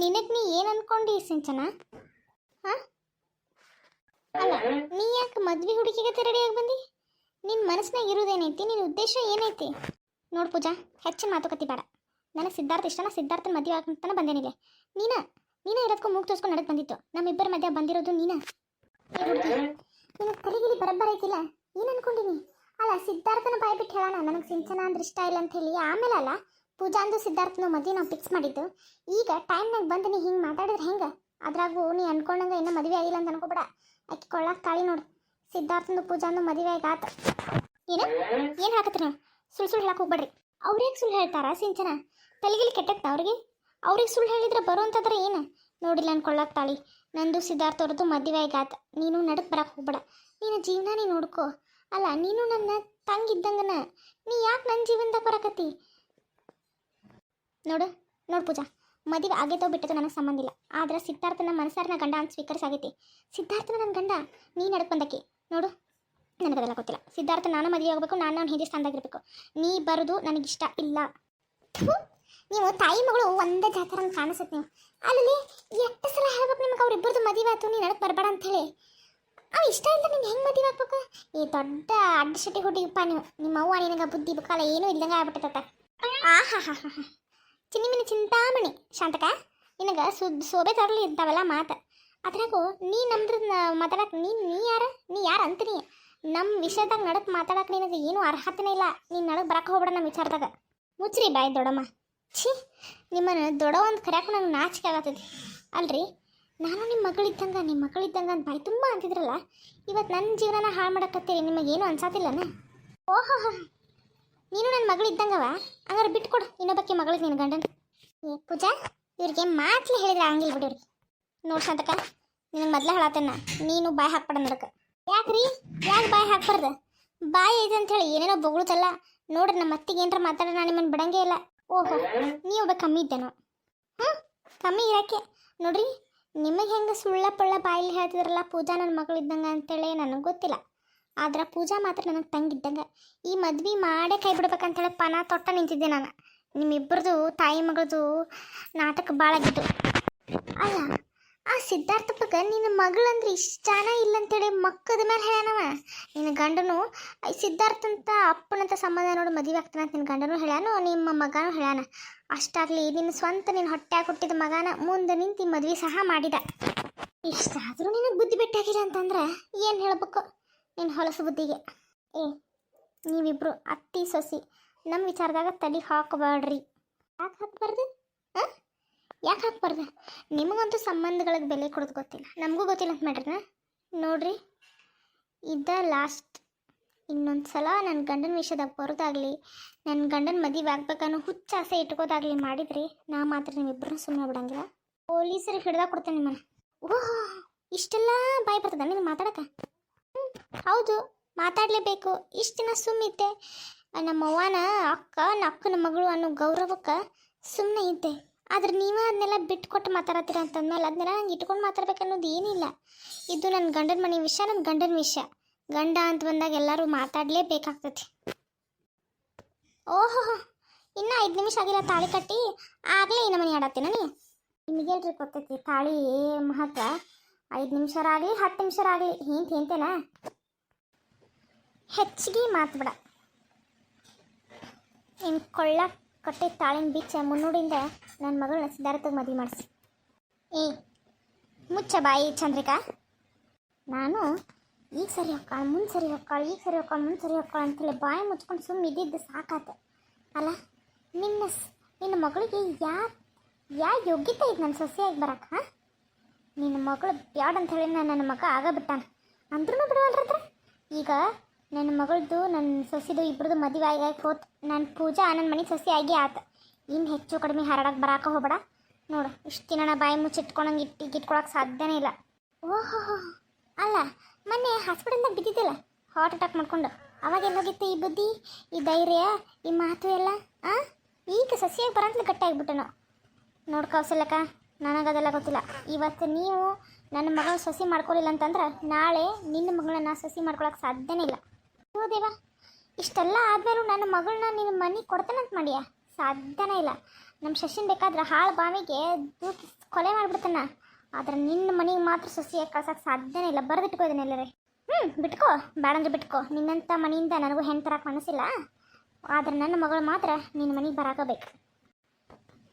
ನಿನಗೆ ನೀ ಏನು ಅನ್ಕೊಂಡಿ ಸಿಂಚನ? ಅಲ್ಲ, ನೀ ಯಾಕೆ ಮದ್ವೆ ಹುಡುಗಿಗೆ ರೆಡಿಯಾಗಿ ಬಂದಿ? ನಿನ್ನ ಮನಸ್ಸಿನಾಗ ಇರೋದೇನೈತಿ ನಿನ್ನ ಉದ್ದೇಶ ಏನೈತಿ? ನೋಡು ಪೂಜಾ, ಹೆಚ್ಚು ಮಾತುಕತೆ ಬೇಡ. ನನಗೆ ಸಿದ್ಧಾರ್ಥ ಇಷ್ಟನ ಸಿದ್ಧಾರ್ಥನ ಮದುವೆ ಆಗ್ತಾನೆ ಬಂದೇನಿಲ್ಲ ನೀನ? ನೀನ ಇರೋದಕ್ಕೂ ಮೂಗ್ ತೋರಿಸ್ಕೊಂಡು ನಡಕ್ ಬಂದಿತ್ತು. ನಮ್ಮಿಬ್ಬರ ಮಧ್ಯ ಬಂದಿರೋದು ನೀನ? ನಿನಗೆ ತಲೆಗಿಲಿ ಬರಬ್ಬರ ಐತಿಲ್ಲ? ಏನು ಅನ್ಕೊಂಡಿನಿ ಅಲ್ಲ, ಸಿದ್ಧಾರ್ಥನ ಬಾಯಿ ಬಿಟ್ಟು ಹೇಳೋಣ. ನನಗೆ ಸಿಂಚನ ಅಂದ್ರೆ ಇಷ್ಟ ಇಲ್ಲ ಅಂತ ಹೇಳಿ. ಆಮೇಲೆ ಅಲ್ಲ ಪೂಜಾ ಅಂದು ಸಿದ್ಧಾರ್ಥನ ಮದುವೆ ನಾವು ಫಿಕ್ಸ್ ಮಾಡಿದ್ದು. ಈಗ ಟೈಮ್ನಾಗ ಬಂದು ನೀ ಹಿಂಗೆ ಮಾತಾಡಿದ್ರೆ ಹೆಂಗೆ? ಅದ್ರಾಗೂ ನೀ ಅನ್ಕೊಂಡಂಗೆ ಇನ್ನೂ ಮದುವೆ ಆಗಿಲ್ಲ ಅಂತ ಅನ್ಕೋಬೇಡ. ಆಕೆ ಕೊಳ್ಳಾಕ್ ತಾಳಿ ನೋಡು. ಸಿದ್ಧಾರ್ಥಂದು ಪೂಜಾಂದು ಮದುವೆ ಆಗಾತ. ಏನು? ಏನು ಹಾಕತ್ರಿ ನೀವು ಸುಳ್ಳು ಸುಳ್ಳು ಹೇಳಕ್ಕೆ ಹೋಗ್ಬೇಡ್ರಿ. ಅವ್ರಿಗೆ ಸುಳ್ಳು ಹೇಳ್ತಾರಾ ಸಿಂಚನ? ತಲೆಗಿಲಿ ಕೆಟ್ಟಕ್ತ ಅವ್ರಿಗೆ? ಅವ್ರಿಗೆ ಸುಳ್ಳು ಹೇಳಿದ್ರೆ ಬರುವಂತಂದ್ರೆ ಏನು? ನೋಡಿಲ್ಲ ಅನ್ಕೊಳ್ಳಾಕ್ ತಾಳಿ. ನಂದು ಸಿದ್ಧಾರ್ಥ ಅವ್ರದ್ದು ಮದುವೆ ಆಗಾತ. ನೀನು ನಡಕ್ ಬರಕ್ಕೆ ಹೋಗ್ಬೇಡ. ನೀನು ಜೀವನ ನೀ ನೋಡ್ಕೋ. ಅಲ್ಲ, ನೀನು ನನ್ನ ತಂಗಿದ್ದಂಗನ. ನೀ ಯಾಕೆ ನನ್ನ ಜೀವನದಾಗ ಬರಕತ್ತಿ? ನೋಡು ನೋಡು ಪೂಜಾ. ಮದುವೆ ಆಗೇತೋ ಬಿಟ್ಟದು ನನಗೆ ಸಂಬಂಧ ಇಲ್ಲ. ಆದ್ರೆ ಸಿದ್ಧಾರ್ಥನ ಮನಸ್ಸಾರನ ಗಂಡ ಅಂತ ಸ್ವೀಕರಿಸಾಗೈತಿ. ಸಿದ್ಧಾರ್ಥನ ನನ್ನ ಗಂಡ ನೀ ನಡಕ್ ಬಂದಕ್ಕೆ ನೋಡು, ನನಗದೆಲ್ಲ ಗೊತ್ತಿಲ್ಲ. ಸಿದ್ಧಾರ್ಥ ನಾನು ಮದುವೆ ಆಗಬೇಕು, ನಾನು ನಾನು ಹಿಂದಿ ಸ್ಥಾನದಾಗಿರ್ಬೇಕು ನೀ ಬರೋದು ನನಗಿಷ್ಟ ಇಲ್ಲ. ನೀವು ತಾಯಿ ಮಗಳು ಒಂದೇ ಜಾತ್ರ ಕಾಣಿಸುತ್ತೆ ನೀವು. ಅಲ್ಲಿ ಎಷ್ಟು ಸಲ ಹೇಳ್ಬೇಕು ನಿಮ್ಗೆ ಅವ್ರಿಬ್ಬರದು ಮದುವೆ ಆಯ್ತು, ನೀನು ನಡಕ್ ಬರಬೇಡ ಅಂತ ಹೇಳಿ. ಅವ ಇಷ್ಟ ಇಲ್ಲ ನೀನು ಹೆಂಗೆ ಮದುವೆ ಆಗ್ಬೇಕು? ಈ ದೊಡ್ಡ ಅಡ್ಡಶೆಟ್ಟಿ ಹುಡುಗಿಪ್ಪ ನೀವು. ನಿಮ್ಮ ಅವ್ವ ನಿನಗೆ ಬುದ್ಧಿ ಬೇಕಲ್ಲ ಏನೂ ಇಲ್ದಂಗೆ ಆಗ್ಬಿಟ್ಟೈತ ಆ ಹಾ ಹಾ ಹಾ ಚಿನ್ನಿಮಿನಿ ಚಿಂತಾಮಣಿ. ಶಾಂತಕ, ನಿನಗೆ ಸುದ್ ಶೋಭೆ ತರಲಿ ಇಂಥವೆಲ್ಲ ಮಾತು. ಅದ್ರಾಗೂ ನೀ ನಮ್ದ್ರ ಮಾತಾಡಕ್ಕೆ ನೀ ನೀ ಯಾರ? ನೀ ಯಾರು ಅಂತೀನಿ ನಮ್ಮ ವಿಷಯದಾಗ ನಡಕ್ ಮಾತಾಡಕ್ಕೆ ನಿನಗೆ ಏನೂ ಅರ್ಹತೆನೇ ಇಲ್ಲ. ನೀನು ನಡಕ್ ಬರಕ್ಕೆ ಹೋಗ್ಬೇಡ ನಮ್ಮ ವಿಚಾರದಾಗ. ಮುಚ್ಚ್ರಿ ಬಾಯ್ ದೊಡಮ್ಮ ಛೀ, ನಿಮ್ಮನ್ನು ದೊಡವ ಒಂದು ಕರ್ಯಾಕ ನಂಗೆ ನಾಚಿಕೆ ಆಗತ್ತೈತಿ. ಅಲ್ರಿ, ನಾನು ನಿಮ್ಮ ಮಗಳಿದ್ದಂಗೆ ನಿಮ್ಮ ಮಗಳಿದ್ದಂಗೆ ಅಂತ ಬಾಯಿ ತುಂಬ ಅಂತಿದ್ರಲ್ಲ ಇವತ್ತು ನನ್ನ ಜೀವನನ ಹಾಳು ಮಾಡಕತ್ತೀರಿ. ನಿಮಗೇನು ಅನ್ಸಾತಿಲ್ಲನ? ಓಹೋ ನೀನು ನನ್ನ ಮಗಳು ಇದ್ದಂಗವ? ಹಂಗಾರೆ ಬಿಟ್ಕೊಡು ಇನ್ನೊಬ್ಬಕ್ಕೆ ಮಗಳಿಗೆ ನಿನ್ನ ಗಂಡನ. ಏ, ಪೂಜಾ, ಇವ್ರಿಗೆ ಮಾತ್ಲಿ ಹೇಳಿದ್ರೆ ಹಂಗಿಲ್ಲ ನೋಡ್ ಶಾಂತಕ ನಿನಗೆ ಮೊದ್ಲೇ ಹೇಳತ್ತೇನ ನೀನು ಬಾಯಿ ಹಾಕ್ಬೇಡ ನಡಕ ಯಾಕ್ರಿ? ಯಾಕೆ ಬಾಯಿ ಹಾಕ್ಬಾರ್ದು? ಬಾಯಿ ಐತೆ ಅಂತ ಹೇಳಿ ಏನೇನೋ ಬೊಗಳುತ್ತಲ್ಲ ನೋಡ್ರಿ ನಮ್ಮ ಅತ್ತಿಗೆ ಏನಾರ ಮಾತಾಡ ನಾನು ನಿಮ್ಮನ್ನು ಬಿಡಂಗೇ ಇಲ್ಲ. ಓಹೋ ನೀವು ಒಬ್ಬ ಕಮ್ಮಿ ಇದ್ದೇನೋ? ಹ್ಞೂ ಕಮ್ಮಿ ಇರಕ್ಕೆ ನೋಡ್ರಿ, ನಿಮಗೆ ಹೆಂಗೆ ಸುಳ್ಳ ಪಳ್ಳ ಬಾಯಲ್ಲಿ ಹೇಳ್ತಿದ್ರಲ್ಲ ಪೂಜಾ ನನ್ನ ಮಗಳು ಇದ್ದಂಗೆ ಅಂತೇಳಿ ನನಗೆ ಗೊತ್ತಿಲ್ಲ. ಆದ್ರೆ ಪೂಜಾ ಮಾತ್ರ ನನಗೆ ತಂಗಿದ್ದಂಗೆ ಈ ಮದ್ವೆ ಮಾಡೇ ಕೈ ಬಿಡ್ಬೇಕಂತೇಳಿ ಪನ ತೊಟ್ಟ ನಿಂತಿದ್ದೆ ನಾನು. ನಿಮ್ಮಿಬ್ಬರದು ತಾಯಿ ಮಗಳದು ನಾಟಕ ಭಾಳ ಆಗಿದ್ದು. ಅಲ್ಲ, ಆ ಸಿದ್ಧಾರ್ಥಪ್ಪಗ ನಿನ್ನ ಮಗಳಂದ್ರೆ ಇಷ್ಟಾನ ಇಲ್ಲ ಅಂತೇಳಿ ಮಕ್ಕದ ಮೇಲೆ ಹೇಳ್ಯಾನವ. ನಿನ್ನ ಗಂಡನು ಈ ಸಿದ್ಧಾರ್ಥ ಅಂತ ಅಪ್ಪನಂತ ಸಂಬಂಧ ನೋಡಿ ಮದುವೆ ಆಗ್ತಾನ ಅಂತ ನಿನ್ನ ಗಂಡನು ಹೇಳ್ಯಾನು, ನಿಮ್ಮ ಮಗನೂ ಹೇಳ್ಯಾನ. ಅಷ್ಟಾಗಲಿ ನಿನ್ನ ಸ್ವಂತ ನಿನ್ನ ಹೊಟ್ಟೆ ಹುಟ್ಟಿದ ಮಗನ ಮುಂದೆ ನಿಂತು ಮದ್ವೆ ಸಹ ಮಾಡಿದ. ಇಷ್ಟಾದರೂ ನಿನಗೆ ಬುದ್ಧಿ ಬಿಟ್ಟಾಗಿಲ್ಲ ಅಂತಂದ್ರೆ ಏನು ಹೇಳ್ಬೇಕು? ನಿನ್ನ ಹೊಲಸು ಬುದ್ಧಿಗೆ. ಏ, ನೀವಿಬ್ರು ಅತ್ತಿ ಸೊಸಿ ನಮ್ಮ ವಿಚಾರದಾಗ ತಲೆ ಹಾಕಬಾಡ್ರಿ ಯಾಕೆ ಹಾಕ್ಬಾರ್ದು? ಹಾಂ ಯಾಕೆ ಹಾಕ್ಬಾರ್ದು? ನಿಮಗಂತೂ ಸಂಬಂಧಗಳಿಗೆ ಬೆಲೆ ಕೊಡೋದು ಗೊತ್ತಿಲ್ಲ. ನಮಗೂ ಗೊತ್ತಿಲ್ಲ ಅಂತ ಮಾಡ್ರಿ ನೋಡ್ರಿ, ಇದ ಲಾಸ್ಟ್ ಇನ್ನೊಂದು ಸಲ ನನ್ನ ಗಂಡನ ವಿಷಯದಾಗ ಬರೋದಾಗಲಿ ನನ್ನ ಗಂಡನ ಮದುವೆ ಆಗ್ಬೇಕನ್ನೋ ಹುಚ್ಚ ಆಸೆ ಇಟ್ಕೋದಾಗಲಿ ಮಾಡಿದ್ರಿ, ನಾ ಮಾತ್ರ ನಿಮ್ಮಿಬ್ಬರನ್ನ ಸುಮ್ಮನೆ ಬಿಡಂಗಿಲ್ಲ. ಪೊಲೀಸರಿಗೆ ಹಿಡ್ದಾಗ ಕೊಡ್ತೇನೆ ನಿಮ್ಮನ್ನ. ಓಹ್, ಇಷ್ಟೆಲ್ಲ ಬಾಯ್ ಬರ್ತದ ನೀನು ಮಾತಾಡಕ? ಹೌದು, ಮಾತಾಡಲೇಬೇಕು. ಇಷ್ಟು ದಿನ ಸುಮ್ಮಿದ್ದೆ ನಮ್ಮ ಅವ್ವನ ಅಕ್ಕ ನನ್ನ ಅಕ್ಕನ ಮಗಳು ಅನ್ನೋ ಗೌರವಕ್ಕೆ ಸುಮ್ಮನೆ ಇದ್ದೆ. ಆದ್ರೆ ನೀವೇ ಅದನ್ನೆಲ್ಲ ಬಿಟ್ಕೊಟ್ಟು ಮಾತಾಡತ್ತೀರ ಅಂತಂದ್ಮೇಲೆ ಅದನ್ನೆಲ್ಲ ನಂಗೆ ಇಟ್ಕೊಂಡು ಮಾತಾಡ್ಬೇಕನ್ನೋದು ಏನಿಲ್ಲ. ಇದು ನನ್ನ ಗಂಡನ ಮನೆ ವಿಷಯ ನನ್ನ ಗಂಡನ ವಿಷಯ. ಗಂಡ ಅಂತ ಬಂದಾಗ ಎಲ್ಲರೂ ಮಾತಾಡಲೇಬೇಕಾಗ್ತೈತಿ ಓಹೋ, ಇನ್ನು ಐದು ನಿಮಿಷ ಆಗಿಲ್ಲ ತಾಳಿ ಕಟ್ಟಿ. ಆಗಲೇ ಇನ್ನು ಮನೆ ಆಡತ್ತೀನ ನೀ? ನಿಮಗೆಲ್ರಿ ಗೊತ್ತೈತಿ, ತಾಳಿ ಮಹತ್ವ. ಐದು ನಿಮಿಷರಾಗಲಿ ಹತ್ತು ನಿಮಿಷರಾಗಲಿ ಹಿಂತ, ಹಿಂತೇನ? ಹೆಚ್ಚಿಗೆ ಮಾತ್ಬಿಡ. ಬಿಡ ಇನ್ನು ಕೊಳ್ಳ ಕಟ್ಟೆ ತಾಳಿನ ಬಿಚ್ಚ ಮುನ್ನೂಡಿಂದ ನನ್ನ ಮಗಳ ಸಿದ್ಧಾರ್ಥಗೆ ಮದುವೆ ಮಾಡಿಸಿ. ಏ, ಮುಚ್ಚ ಬಾಯಿ ಚಂದ್ರಿಕಾ. ನಾನು ಈಗ ಸರಿ ಹೊಕ್ಕಾಳ ಮುಂದೆ ಸರಿ ಹೊಕ್ಕಾಳ ಈಗ ಸರಿ ಹೊಕ್ಕಾಳ ಮುಂದೆ ಸರಿ ಹೊಕ್ಕಾಳ ಅಂತೇಳಿ ಬಾಯಿ ಮುಚ್ಕೊಂಡು ಸುಮ್ಮನೆ ಇದ್ದಿದ್ದು ಸಾಕಾತ. ಅಲ್ಲ, ನಿನ್ನ ನಿನ್ನ ಮಗಳಿಗೆ ಯಾ ಯಾ ಯೋಗ್ಯತೆ ಐತೆ ನನ್ನ ಸೊಸೆಯಾಗಿ ಬರಕ್ಕೆ ನಿನ್ನ ಮಗಳು ಬ್ಯಾಡ ಅಂತ ಹೇಳಿ ನಾನು ನನ್ನ ಮಗ ಆಗ ಬಿಟ್ಟಾನ. ಅಂದ್ರೂ ಬಿಡವಲ್ರ ಈಗ ನನ್ನ ಮಗಳದು ನನ್ನ ಸೊಸಿದು ಇಬ್ಬರದು ಮದುವೆ ಆಗಿ ಆಗಿ ನನ್ನ ಪೂಜಾ ನನ್ನ ಮನೆ ಸೊಸೆ ಆಗಿ ಆತ. ಇನ್ನು ಹೆಚ್ಚು ಕಡಿಮೆ ಹರಡಕ್ಕೆ ಬರಾಕ ಹೋಗ್ಬೇಡ. ನೋಡು, ಇಷ್ಟು ದಿನ ಬಾಯಿ ಮುಚ್ಚಿಟ್ಕೊಂಡಂಗೆ ಇಟ್ಟು ಇಟ್ಕೊಳಕ್ಕೆ ಸಾಧ್ಯನೇ ಇಲ್ಲ. ಓಹೋ ಅಲ್ಲ, ಮೊನ್ನೆ ಹಾಸ್ಪಿಟಲ್ದಾಗ ಬಿದ್ದಿದ್ದಿಲ್ಲ? ಹಾರ್ಟ್ ಅಟ್ಯಾಕ್ ಮಾಡ್ಕೊಂಡು. ಅವಾಗ ಎಲ್ಲೋಗಿತ್ತು ಈ ಬುದ್ಧಿ, ಈ ಧೈರ್ಯ, ಈ ಮಾತು ಎಲ್ಲ, ಆ? ಈಗ ಸಸಿಯಾಗಿ ಬರಂತಲೇ ಗಟ್ಟಿಯಾಗ್ಬಿಟ್ಟೆ ನಾವು ನೋಡ್ ಕೌಸಲಕ್ಕ ನನಗದೆಲ್ಲ ಗೊತ್ತಿಲ್ಲ. ಇವತ್ತು ನೀವು ನನ್ನ ಮಗಳ ಸಸಿ ಮಾಡ್ಕೊಳ್ಳಿಲ್ಲ ಅಂತಂದ್ರೆ ನಾಳೆ ನಿನ್ನ ಮಗಳನ್ನ ಸಸಿ ಮಾಡ್ಕೊಳಕ್ಕೆ ಸಾಧ್ಯನೇ ಇಲ್ಲ. ಓ ಇಷ್ಟೆಲ್ಲ ಆದ್ಮೇಲೂ ನನ್ನ ಮಗಳನ್ನ ನಿನ್ನ ಮನೆ ಕೊಡ್ತಾನಂತ ಮಾಡಿಯಾ? ಸಾಧ್ಯನೇ ಇಲ್ಲ. ನಮ್ಮ ಶಶಿನ್ ಬೇಕಾದ್ರೆ ಹಾಳು ಬಾವಿಗೆ ದೂಕಿ ಕೊಲೆ ಮಾಡಿಬಿಡ್ತಾನ. ಆದ್ರೆ ನಿನ್ನ ಮನೆಗೆ ಮಾತ್ರ ಸೊಸೆಯಾಗಿ ಕಳ್ಸಕ್ಕೆ ಸಾಧ್ಯನೇ ಇಲ್ಲ. ಬರೆದಿಟ್ಕೋ ಇದನ್ನ ಎಲ್ಲರೇ. ಹ್ಞೂ ಬಿಟ್ಕೋ. ಬೇಡಂದ್ರೆ ಬಿಟ್ಕೋ. ನಿನ್ನಂಥ ಮನೆಯಿಂದ ನನಗೂ ಹೆಣ್ ತರಕ್ಕೆ ಮನಸ್ಸಿಲ್ಲ. ಆದ್ರೆ ನನ್ನ ಮಗಳು ಮಾತ್ರ ನಿನ್ನ ಮನೆಗೆ ಬರಾಕಬೇಕು.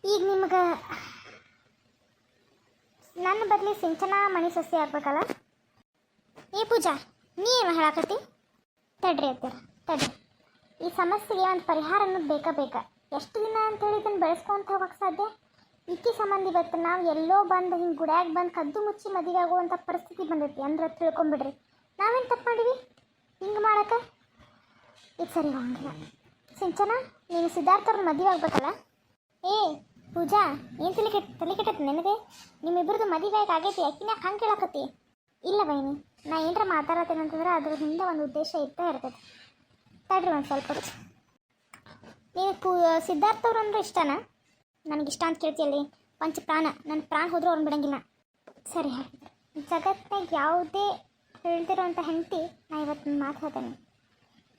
ಈಗ ನಿಮ್ಗೆ ನನ್ನ ಬದಲಿ ಸಿಂಚನಾ ಮನೆ ಸಸಿ ಆಗ್ಬೇಕಲ್ಲ ಏ ಪೂಜಾ, ನೀ ಏನು ಹೇಳಾಕತ್ತಿ? ತಡ್ರಿ ಅತ್ತರ ತಡ್ರಿ. ಈ ಸಮಸ್ಯೆಗೆ ಒಂದು ಪರಿಹಾರ ಅನ್ನೋದು ಬೇಕಾ ಬೇಕಾ. ಎಷ್ಟು ದಿನ ಅಂತೇಳಿ ಇದನ್ನು ಬೆಳೆಸ್ಕೊಂತ ಹೋಗಕ್ಕೆ ಸಾಧ್ಯ? ಇಕ್ಕಿ ಸಂಬಂಧ ಇವತ್ತು ನಾವು ಎಲ್ಲೋ ಬಂದು ಹಿಂಗೆ ಗುಡ್ಯಾಗ ಬಂದು ಕದ್ದು ಮುಚ್ಚಿ ಮದುವೆ ಆಗುವಂಥ ಪರಿಸ್ಥಿತಿ ಬಂದೈತಿ. ಅಂದ್ರೆ ತಿಳ್ಕೊಂಬಿಡ್ರಿ. ನಾವೇನು ತಪ್ಪು ಮಾಡಿವಿ? ಹಿಂಗೆ ಮಾಡಕ್ಕೆ ಇದು ಸರಿ ಹೋಗಿಲ್ಲ. ಸಿಂಚನ, ನೀನು ಸಿದ್ಧಾರ್ಥವ್ರ ಮದುವೆ ಆಗ್ಬೇಕಲ್ಲ? ಏ, ಪೂಜಾ, ಏನು ತಲೆ ಕೆಟ್ಟ ತಲೆ ನಿಮ್ಮ ನಿನಗೆ? ನಿಮ್ಮಿಬ್ಬರದು ಮದುವೆ ಆಗೈತಿ. ಅಕ್ಕಿನ ಹಂಗೆ ಕೇಳಾಕತ್ತಿ. ಇಲ್ಲ ಬೈನಿ, ನಾ ಏನರ ಮಾತಾಡತ್ತೇನೆ ಅಂತಂದ್ರೆ ಅದ್ರ ಹಿಂದೆ ಒಂದು ಉದ್ದೇಶ ಇರ್ತೇ ಇರ್ತದೆ ತಡ್ರಿ ಒಂದು ಸ್ವಲ್ಪ. ನೀನು ಪೂ, ಸಿದ್ಧಾರ್ಥ ಅವ್ರು ಅಂದ್ರೆ ಇಷ್ಟನಾ? ನನಗೆ ಇಷ್ಟ ಅಂತ ಕೇಳ್ತೀಯಲ್ಲಿ ಪಂಚ ಪ್ರಾಣ ನನ್ನ ಪ್ರಾಣ ಹೋದ್ರೂ ಅವ್ರನ್ನ ಬಿಡಂಗಿಲ್ಲ. ಸರಿ, ಜಗತ್ತಿನಾಗ ಯಾವುದೇ ಹೇಳ್ತಿರೋಂಥ ಹೆಂಡತಿ ನಾ ಇವತ್ತು ಮಾತು ಹೇಳ್ತೇನೆ.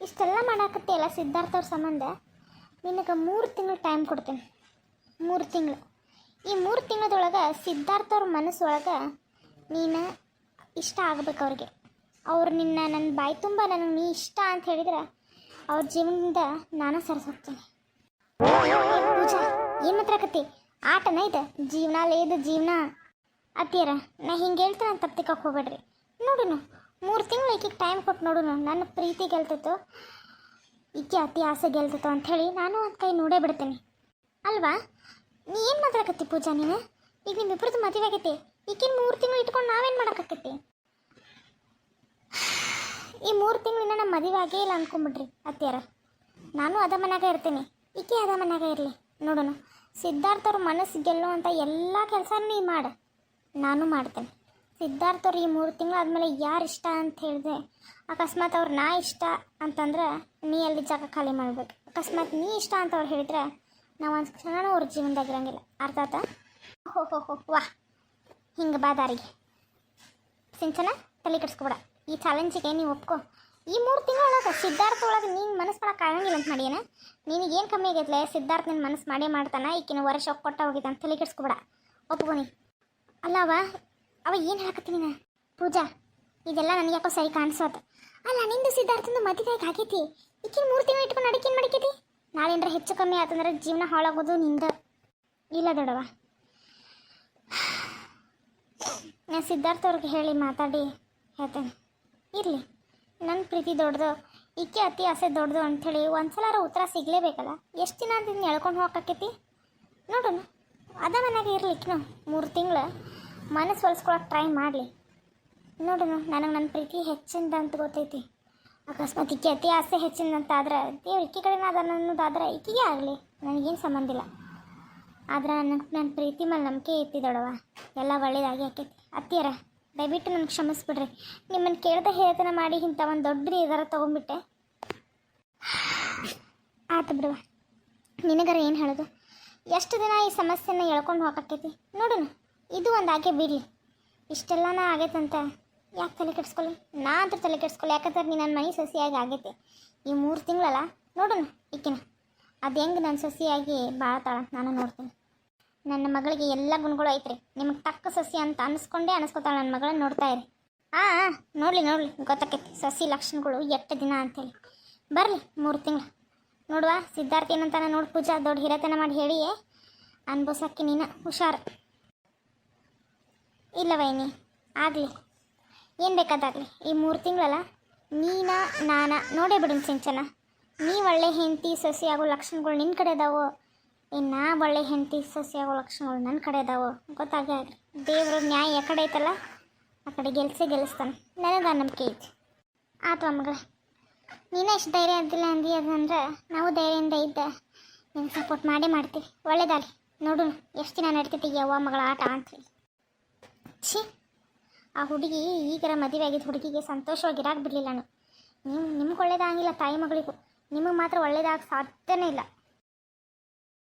ಇಷ್ಟೆಲ್ಲ ಮಾಡಾಕತ್ತೆಯಲ್ಲ ಸಿದ್ಧಾರ್ಥ ಅವ್ರ ಸಂಬಂಧ? ನಿನಗೆ ಮೂರು ತಿಂಗಳು ಟೈಮ್ ಕೊಡ್ತೇನೆ. ಮೂರು ತಿಂಗಳು. ಈ ಮೂರು ತಿಂಗಳದೊಳಗೆ ಸಿದ್ಧಾರ್ಥ ಅವ್ರ ಮನಸ್ಸೊಳಗೆ ನೀನು ಇಷ್ಟ ಆಗಬೇಕು ಅವ್ರಿಗೆ. ಅವ್ರು ನಿನ್ನ ನನ್ನ ಬಾಯಿ ತುಂಬ ನನಗೆ ನೀ ಇಷ್ಟ ಅಂತ ಹೇಳಿದ್ರೆ ಅವ್ರ ಜೀವನದಿಂದ ನಾನು ಸರಿಸೋಗ್ತೀನಿ ಪೂಜಾ, ಏನು ಮಾತಾಡಕತ್ತಿ ಆಟನ ಇದು. ಜೀವನ ಇದು ಜೀವನ. ಅತ್ತಿಯರ, ನಾ ಹಿಂಗೆ ಹೇಳ್ತೇನೆ ಅಂತ ತಪ್ಪಿಕಕ್ಕೆ ಹೋಗ್ಬೇಡ್ರಿ. ನೋಡುನು, ಮೂರು ತಿಂಗಳು ಈಕಿಗೆ ಟೈಮ್ ಕೊಟ್ಟು ನೋಡುನು. ನನ್ನ ಪ್ರೀತಿ ಗೆಲ್ತೈತೋ ಈಕೆ ಅತಿ ಆಸೆ ಗೆಲ್ತೈತೋ ಅಂಥೇಳಿ ನಾನು ಒಂದು ಕೈ ನೋಡೇ ಬಿಡ್ತೀನಿ. ಅಲ್ವಾ? ನೀ ಏನು ಮಾತಾಡಕತ್ತಿ ಪೂಜಾ ನೀನು? ಈಗ ನಿಮ್ಮಿಬ್ಬರದ್ದು ಮದುವೆ ಆಗೈತಿ. ಈಗಿನ ಮೂರು ತಿಂಗಳು ಇಟ್ಕೊಂಡು ನಾವೇನು ಮಾಡೋಕ್ಕಾಕೈತಿ ಈ ಮೂರು ತಿಂಗಳಿನ ನಮ್ಮ ಮದುವೆ ಆಗೇ ಇಲ್ಲ ಅಂದ್ಕೊಂಬಿಡ್ರಿ ಅತ್ಯಾರ ನಾನು ಅದ ಮನ್ಯಾಗ ಇರ್ತೀನಿ, ಈಕೆ ಅದ ಮನ್ಯಾಗ ಇರಲಿ. ನೋಡೋಣ, ಸಿದ್ಧಾರ್ಥವ್ರ ಮನಸ್ಸು ಗೆಲ್ಲುವಂಥ ಎಲ್ಲ ಕೆಲಸನೂ ನೀ ಮಾಡ, ನಾನು ಮಾಡ್ತೇನೆ. ಸಿದ್ಧಾರ್ಥವ್ರು ಈ ಮೂರು ತಿಂಗಳು ಆದಮೇಲೆ ಯಾರು ಇಷ್ಟ ಅಂತ ಹೇಳಿದೆ, ಅಕಸ್ಮಾತ್ ಅವ್ರು ನಾ ಇಷ್ಟ ಅಂತಂದ್ರೆ ನೀ ಅಲ್ಲಿ ಜಾಗ ಖಾಲಿ ಮಾಡ್ಬೇಕು. ಅಕಸ್ಮಾತ್ ನೀ ಇಷ್ಟ ಅಂತ ಅವ್ರು ಹೇಳಿದ್ರೆ ನಾವು ಒಂದು ಕ್ಷಣನೂ ಅವ್ರ ಜೀವನದಾಗ ಇರಂಗಿಲ್ಲ. ಆತಾ ಹೋ ಹೋ ಹೋ, ವಾ. ಹಿಂಗೆ ಬಾ ಸಿಂಚನ ತಲೆ ಕೆಡಿಸ್ಕೊಬೇಡ. ಈ ಚಾಲೆಂಜಿಗೆ ನೀವು ಒಪ್ಕೊ. ಈ ಮೂರು ತಿಂಗಳೊಳಗೆ ಸಿದ್ಧಾರ್ಥ ಒಳಗೆ ನೀನು ಮನಸ್ಸು ಮಾಡಕ್ಕೆ ಆಗಂಗಿಲ್ಲ ಅಂತ ಮಾಡ್ಯಾನ? ನಿನಗೇನು ಕಮ್ಮಿ ಆಗೈತ್ಲೆ? ಸಿದ್ಧಾರ್ಥ ನಿನ್ನ ಮನಸ್ಸು ಮಾಡೇ ಮಾಡ್ತಾನೆ, ಈಕಿನ ವರ್ಷ ಕೊಟ್ಟ ಹೋಗಿದ್ದ ಅಂತ ತಲೆ ಕೆಡಿಸ್ಕೊಬೇಡ. ಒಪ್ಕೊನಿ ಅಲ್ಲ ಅವ ಅವ ಏನು ಹೇಳಕತ್ತೀನಿ ನೀನು? ಪೂಜಾ, ಇದೆಲ್ಲ ನನಗೆ ಯಾಕೋ ಸರಿ ಕಾಣಿಸೋದು. ಅಲ್ಲ, ನಿಂದು ಸಿದ್ಧಾರ್ಥಂದು ಮದುವೆ ಆಗೈತಿ. ಈಕಿನ ಮೂರು ತಿಂಗಳು ಇಟ್ಕೊಂಡು ಅಡಿಕೇನು ಮಾಡಿಕೈತಿ? ನಾಳೆ ಏನಾರ ಹೆಚ್ಚು ಕಮ್ಮಿ ಆತಂದ್ರೆ ಜೀವನ ಹಾಳಾಗೋದು ನಿಂದ. ಇಲ್ಲ ದೊಡವ ನಾನು ಸಿದ್ಧಾರ್ಥ ಅವ್ರಿಗೆ ಹೇಳಿ ಮಾತಾಡಿ ಹೇಳ್ತೇನೆ. ಇರಲಿ ನನ್ನ ಪ್ರೀತಿ ದೊಡ್ಡದು, ಈಕೆ ಅತಿ ಆಸೆ ದೊಡ್ಡದು ಅಂಥೇಳಿ ಒಂದ್ಸಲಾರ ಉತ್ತರ ಸಿಗಲೇಬೇಕಲ್ಲ? ಎಷ್ಟು ದಿನ ಅಂತ ಇದನ್ನ ಎಳ್ಕೊಂಡು ಹೋಗಕ್ಕೈತಿ ನೋಡೋಣ. ಅದ ಮನೆಯಾಗ ನಾವು ಮೂರು ತಿಂಗಳು. ಮನಸ್ಸು ಹೊಲಿಸ್ಕೊಳಕ್ಕೆ ಟ್ರೈ ಮಾಡಲಿ. ನೋಡೋಣ, ನನಗೆ ನನ್ನ ಪ್ರೀತಿ ಹೆಚ್ಚಿಂದ ಅಂತ ಗೊತ್ತೈತಿ. ಅಕಸ್ಮಾತ್ ಈಕೆ ಅತಿ ಆಸೆ ಹೆಚ್ಚಿಂದ ಅಂತ ಆದ್ರೆ, ದೇವ್ರು ಈಕೆ ಕಡೆನ ಅದ ಅನ್ನೋದಾದ್ರೆ ಈಕೆಗೆ ಆಗಲಿ, ನನಗೇನು ಸಂಬಂಧ ಇಲ್ಲ. ಆದ್ರೆ ನನಗೆ ನನ್ನ ಪ್ರೀತಿ ಮೇಲೆ ನಂಬಿಕೆ ಐತಿ ದೊಡವ ಎಲ್ಲ ಒಳ್ಳೇದಾಗಿ ಆಕೈತಿ. ಅತ್ತಿಯರ, ದಯವಿಟ್ಟು ನನಗೆ ಕ್ಷಮಿಸ್ಬಿಡ್ರಿ. ನಿಮ್ಮನ್ನು ಕೇಳ್ದೆ ಹೇಳ್ತನ ಮಾಡಿ ಇಂಥ ಒಂದು ದೊಡ್ಡ ಇದರ ತೊಗೊಂಡ್ಬಿಟ್ಟೆ ಆತು ಬಿಡುವ. ನಿನಗರ ಏನು ಹೇಳೋದು? ಎಷ್ಟು ದಿನ ಈ ಸಮಸ್ಯೆನ ಎಳ್ಕೊಂಡು ಹೋಗಕ್ಕೈತಿ ನೋಡೋಣ ಇದು ಒಂದು ಆಗೇ ಬಿಡಲಿ ನಾ ಆಗೈತಂತ ಯಾಕೆ ತಲೆ ಕೆಡಿಸ್ಕೊಳ್ಳಿ ನಾ ಅಂತ ತಲೆ ಕೆಡಿಸ್ಕೊಳ್ಳಿ ಯಾಕಂದ್ರೆ ನೀನು ನನ್ನ ಮನೆ ಸಸಿಯಾಗಿ ಆಗೈತೆ. ಈ ಮೂರು ತಿಂಗಳಲ್ಲ. ನೋಡೋಣ ಈಕಿನ. ಅದು ಹೆಂಗೆ ನನ್ನ ಸಸಿಯಾಗಿ ಬಾಳ್ತಾಳ? ನಾನು ನೋಡ್ತೀನಿ. ನನ್ನ ಮಗಳಿಗೆ ಎಲ್ಲ ಗುಣಗಳು ಐತ್ರಿ. ನಿಮಗೆ ತಕ್ಕ ಸಸಿ ಅಂತ ಅನ್ಸ್ಕೊಂಡೇ ಅನ್ಸ್ಕೊತಾಳೆ ನನ್ನ ಮಗಳನ್ನ ನೋಡ್ತಾ ಇರಿ. ಹಾಂ ನೋಡಲಿ ನೋಡಲಿ, ಗೊತ್ತಾಕೈತಿ. ಸಸಿ ಲಕ್ಷಣಗಳು ಎಷ್ಟು ದಿನ ಅಂತೇಳಿ. ಬರಲಿ, ಮೂರು ತಿಂಗಳು. ನೋಡುವ, ಸಿದ್ಧಾರ್ಥ ಏನಂತಾನೆ ನೋಡಿ ಪೂಜಾ, ದೊಡ್ಡ ಹಿರತನ ಮಾಡಿ ಹೇಳಿ. ಅನ್ಭವಿಸಕ್ಕೆ ನೀನು ಹುಷಾರು. ಇಲ್ಲ ವೈನಿ, ಆಗಲಿ. ಏನು ಬೇಕಾದಾಗಲಿ? ಈ ಮೂರು ತಿಂಗಳಲ್ಲ? ನೀನ, ನಾನ, ನೋಡೇ ಬಿಡು ಸಿಂಚನ. ನೀ ಒಳ್ಳೆ ಹೆಂಡತಿ, ಸಸಿ ಆಗೋ ಲಕ್ಷಣಗಳು ನಿನ್ನ ಕಡೆ ಅದಾವು? ಇನ್ನು ಒಳ್ಳೆ ಹೆಂಡತಿ, ಸಸಿ ಆಗೋ ಲಕ್ಷಣಗಳು ನನ್ನ ಕಡೆ ಅದಾವು? ಗೊತ್ತಾಗೇ ದೇವ್ರ ನ್ಯಾಯ ಆ ಕಡೆ ಐತಲ್ಲ, ಆ ಕಡೆ ಗೆಲ್ಸೆ ಗೆಲ್ಲಿಸ್ತಾನೆ ನನಗೆ ನಂಬಿಕೆ ಐತಿ. ಆತು ಮಗಳೇ, ನೀನೇ ಎಷ್ಟು ಧೈರ್ಯ ಇದ್ದಿಲ್ಲ ಅಂದಿ ಅದಂದ್ರೆ ನಾವು ಧೈರ್ಯದಿಂದ ಇದ್ದ ನಿಮ್ಗೆ ಸಪೋರ್ಟ್ ಮಾಡೇ ಮಾಡ್ತೀವಿ. ಒಳ್ಳೇದಾಗಲಿ ನೋಡು, ಎಷ್ಟು ದಿನ ನಡ್ತೈತಿ ಯವ್ವ ಮಗಳ ಆಟ ಅಂತೇಳಿ ಛೀ, ಆ ಹುಡುಗಿ ಈಗರ ಮದುವೆ ಆಗಿದ್ದ ಹುಡುಗಿಗೆ ಸಂತೋಷವಾಗಿರಾಕ್ ಬಿಡಲಿಲ್ಲ ನಾನು. ನಿಮ್ಮ ನಿಮ್ಗೆ ಒಳ್ಳೇದಾಗಿಲ್ಲ ತಾಯಿ ಮಗಳಿಗೂ. ನಿಮಗೆ ಮಾತ್ರ ಒಳ್ಳೇದಾಗ ಸಾಧ್ಯನೇ ಇಲ್ಲ.